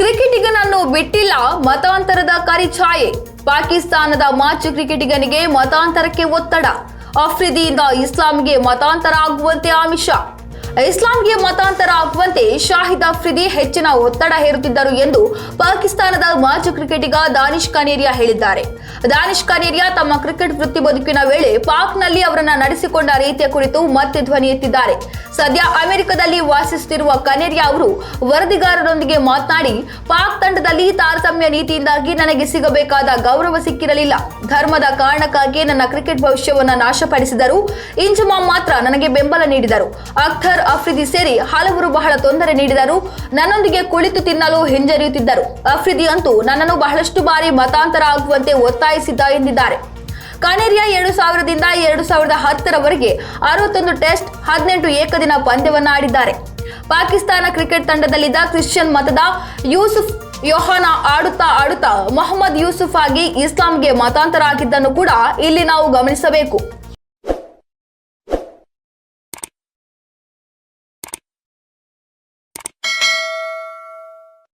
ಕ್ರಿಕೆಟಿಗನನ್ನು ಬಿಟ್ಟಿಲ್ಲ ಮತಾಂತರದ ಕರಿಛಾಯೆ ಪಾಕಿಸ್ತಾನದ ಮಾಜಿ ಕ್ರಿಕೆಟಿಗನಿಗೆ ಮತಾಂತರಕ್ಕೆ ಒತ್ತಡ. ಅಫ್ರಿದಿಯಿಂದ ಇಸ್ಲಾಂಗೆ ಮತಾಂತರ ಆಗುವಂತೆ ಆಮಿಷ. ಇಸ್ಲಾಂಗೆ ಮತಾಂತರ ಆಗುವಂತೆ ಶಾಹಿದ್ ಅಫ್ರಿದಿ ಹೆಚ್ಚಿನ ಒತ್ತಡ ಹೇರುತ್ತಿದ್ದರು ಎಂದು ಪಾಕಿಸ್ತಾನದ ಮಾಜಿ ಕ್ರಿಕೆಟಿಗ ದಾನಿಶ್ ಕನೇರಿಯಾ ಹೇಳಿದ್ದಾರೆ. ದಾನಿಶ್ ಕನೇರಿಯಾ ತಮ್ಮ ಕ್ರಿಕೆಟ್ ವೃತ್ತಿ ಬದುಕಿನ ವೇಳೆ ಪಾಕ್ನಲ್ಲಿ ಅವರನ್ನ ನಡೆಸಿಕೊಂಡ ರೀತಿಯ ಕುರಿತು ಮತ್ತೆ ಧ್ವನಿ ಎತ್ತಿದ್ದಾರೆ. ಸದ್ಯ ಅಮೆರಿಕದಲ್ಲಿ ವಾಸಿಸುತ್ತಿರುವ ಕನೇರಿಯಾ ಅವರು ವರದಿಗಾರರೊಂದಿಗೆ ಮಾತನಾಡಿ, ಪಾಕ್ ತಂಡದಲ್ಲಿ ತಾರತಮ್ಯ ನೀತಿಯಿಂದಾಗಿ ನನಗೆ ಸಿಗಬೇಕಾದ ಗೌರವ ಸಿಕ್ಕಿರಲಿಲ್ಲ. ಧರ್ಮದ ಕಾರಣಕ್ಕಾಗಿ ನನ್ನ ಕ್ರಿಕೆಟ್ ಭವಿಷ್ಯವನ್ನು ನಾಶಪಡಿಸಿದರು. ಇಂಜುಮಾಮ್ ಮಾತ್ರ ನನಗೆ ಬೆಂಬಲ ನೀಡಿದರು. ಅಖ್ತರ್ ಅಫ್ರಿದಿ ಸೇರಿ ಹಲವರು ಬಹಳ ತೊಂದರೆ ನೀಡಿದರು. ನನ್ನೊಂದಿಗೆ ಕುಳಿತು ತಿನ್ನಲು ಹಿಂಜರಿಯುತ್ತಿದ್ದರು. ಅಫ್ರಿದಿ ಅಂತೂ ನನ್ನನ್ನು ಬಹಳಷ್ಟು ಬಾರಿ ಮತಾಂತರ ಆಗುವಂತೆ ಒತ್ತಾಯಿಸಿದ್ದ ಎಂದಿದ್ದಾರೆ. ಕಾನೇರಿಯಾ ಎರಡು ಸಾವಿರದಿಂದ ಎರಡು ಸಾವಿರದ ಹತ್ತರವರೆಗೆ ಅರವತ್ತೊಂದು ಟೆಸ್ಟ್, ಹದಿನೆಂಟು ಏಕದಿನ ಪಂದ್ಯವನ್ನ ಆಡಿದ್ದಾರೆ ಪಾಕಿಸ್ತಾನ ಕ್ರಿಕೆಟ್ ತಂಡದಲ್ಲಿದ್ದ ಕ್ರಿಶ್ಚಿಯನ್ ಮತದ ಯೂಸುಫ್ ಯೋಹಾನ ಆಡುತ್ತಾ ಆಡುತ್ತಾ ಮೊಹಮ್ಮದ್ ಯೂಸುಫ್ ಆಗಿ ಇಸ್ಲಾಂಗೆ ಮತಾಂತರ ಆಗಿದ್ದನ್ನು ಕೂಡ ಇಲ್ಲಿ ನಾವು ಗಮನಿಸಬೇಕು.